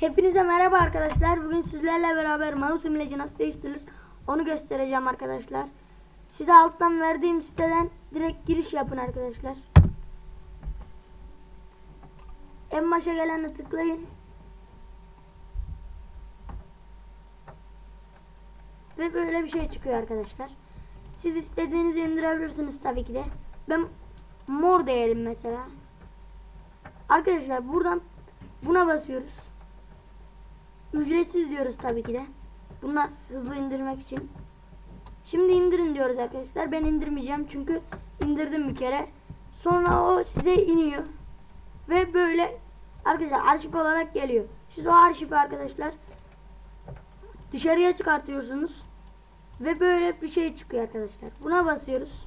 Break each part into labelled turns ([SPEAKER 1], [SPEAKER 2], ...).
[SPEAKER 1] Hepinize merhaba arkadaşlar. Bugün sizlerle beraber mouse imleci nasıl değiştirilir onu göstereceğim arkadaşlar. Size alttan verdiğim siteden direkt giriş yapın arkadaşlar. En başa geleni tıklayın. Ve böyle bir şey çıkıyor arkadaşlar. Siz istediğinizi indirebilirsiniz tabii ki de. Ben mor diyelim mesela. Arkadaşlar buradan buna basıyoruz. Ücretsiz diyoruz tabii ki de. Bunlar hızlı indirmek için. Şimdi indirin diyoruz arkadaşlar. Ben indirmeyeceğim çünkü indirdim bir kere. Sonra o size iniyor. Ve böyle arkadaşlar arşiv olarak geliyor. Siz o arşivi arkadaşlar dışarıya çıkartıyorsunuz. Ve böyle bir şey çıkıyor arkadaşlar. Buna basıyoruz.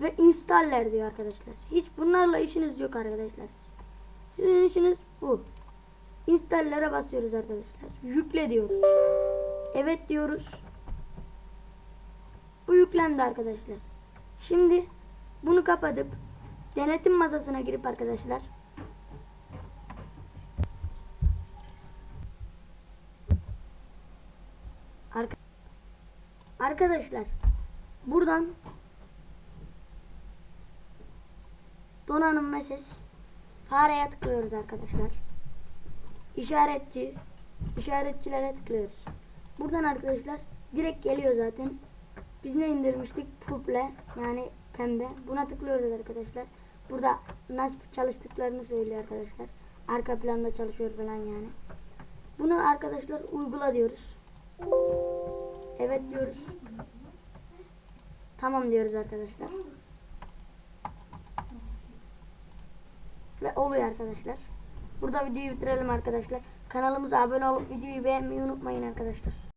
[SPEAKER 1] Ve installer diyor arkadaşlar. Hiç bunlarla işiniz yok arkadaşlar. Sizin işiniz bu. İnstalllere basıyoruz arkadaşlar. Yükle diyoruz. Evet diyoruz. Bu yüklendi arkadaşlar. Şimdi bunu kapatıp denetim masasına girip arkadaşlar Arka- Arkadaşlar buradan donanım mesaj fareye tıklıyoruz arkadaşlar. İşaretçi işaretçilere tıklıyoruz. Buradan arkadaşlar direkt geliyor zaten. Biz ne indirmiştik? Puple yani pembe. Buna tıklıyoruz arkadaşlar. Burada nasıl çalıştıklarını söylüyor arkadaşlar. Arka planda çalışıyor falan yani. Bunu arkadaşlar uygula diyoruz. Evet diyoruz. Tamam diyoruz arkadaşlar. Ve oluyor arkadaşlar. Burada videoyu bitirelim arkadaşlar. Kanalımıza abone olup videoyu beğenmeyi unutmayın arkadaşlar.